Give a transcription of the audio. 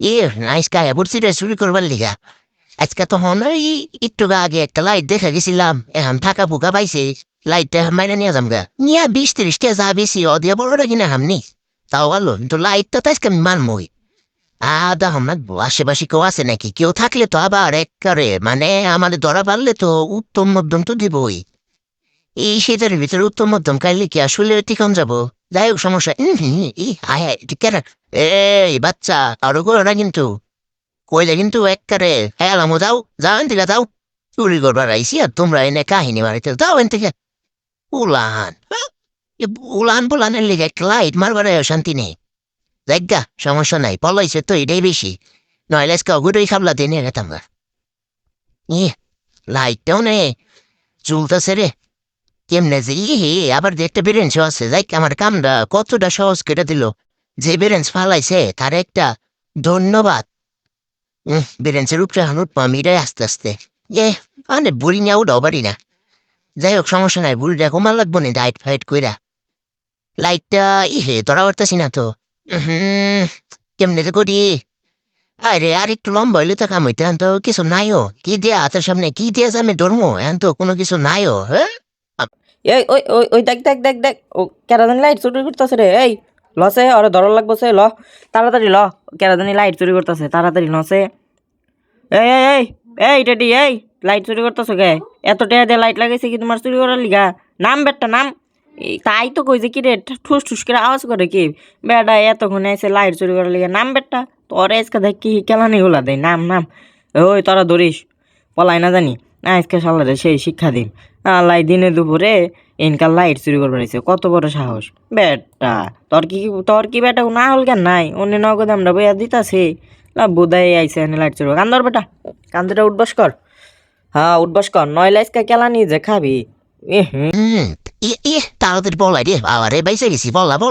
A nice গায়ে পড়ছি রে চুরি করবার লিগা। আজকে তখন ওই একটু আগে একটা লাইট দেখা গেছিলাম। এখন ফাঁকা ফুকা পাইছে। লাইটটা মাইনে নিয়ে যাম গা নিয়ে বিশ তিরিশ কে যা বেশি অদিয়া বড়টা কিনা হামনি। তাও ভালো কিন্তু লাইটটা তো আজকে আমি মানবই আদা হামনা আশেপাশে কেউ আছে নাকি? কেউ থাকলে তো আবার এক করে মানে আমাদের ধরা পারলে তো উত্তম মধ্যম তো দিবই। এই শীতের ভিতরে উত্তম মধ্যম কাইলে কি আসলে টিকন যাব? যাই হোক, সমস্যা। এই, বাচ্চা আরও করো না কিন্তু। কইলে কিন্তু একবারে হ্যাঁ আলামো যাও যাও এন থেকে, যাও। চুরি করবার আইসি আর তোমরা এনে কাহিনী মারিতে যাও। এন থেকে। উলান হ্যাঁ? উলান পোলানের লিগে লাইট মারবার শান্তি নেই। দেখা সমস্যা নাই, পলাইছে তো এটাই বেশি। নইলে আজকে অগুটোই খাবলা দিয়ে নিয়ে গেতাম লাইটটাও নে চুলতেছে রে। কেমনে যে ই হে আবার যে একটা বেরেন্স আছে, যাই আমার কামটা কতটা সহজ কেটে দিল। যে বেরেন্স ফালাইছে, তার একটা ধন্যবাদ। বেরেন্সের উপরে হানুট পামিটাই আস্তে আস্তে। এ মানে বুড়ি নিয়ে উঠাও পারি না। যাই হোক, সমস্যা নাই, বুড়িটা কমা লাগবো না, ডাইট ফাইট কইরা। লাইটটা, ইহে, ধরা পারতাছি না তো। কেমনে তো করি। আরে, আর একটু লম্বা হইলে তো কাম হইতে তো কিছু নাইও। কি দিয়া হাতের সামনে, কি দিয়া আমি ধর্ম, এখন তো কোনো কিছু নাইও হ্যাঁ? এই, ওই ওই ওই দেখ দেখ দেখ দেখ। ও, কেরাদানি লাইট চুরি করতেছে রে, এই। লসে ওরে লাগবো সে, ল। তাড়াতাড়ি ল, কেরাদানি লাইট চুরি করতেছে, তাড়াতাড়ি লসে এই এই এই এই, টেডি, এই লাইট চুরি করতেছো কে? এত টেয়া দিয়ে লাইট লাগাইছে কি তোমার চুরি করার লিগা? নাম বেটটা নাম। তাই তো কইছে কি রে, ঠুস ঠুস করে আওয়াজ করে কি? বেটা, এতক্ষণে এসে লাইট চুরি করার লিগা। নাম বেটটা তোর আজকে দেখ কি কেলানি গুলা দেয়, নাম নাম। ওই, তোরা ধরিস, পলাই না জানি। আজকে সালারে সেই শিক্ষা দিন। আল্লাহ দিনে দুপুরে ইনকার লাইট চুরি করবার কত বড় সাহস। বেটা, তোর কি তোর কি বেটা? না হল কেন নাই? অন্য নগদ আমরা বইয়া দিতাছে। না বুদাই আইছে এনে লাইট চুরি কান্দর বেটা, কান্দটা উঠবস কর। হ্যাঁ উঠবস কর। নয় লাইসকা কেলানি যে খাবি। এ তাড়াতাড়ি বলাই রে বাবা রে বাইসে গেছি। বলা বল।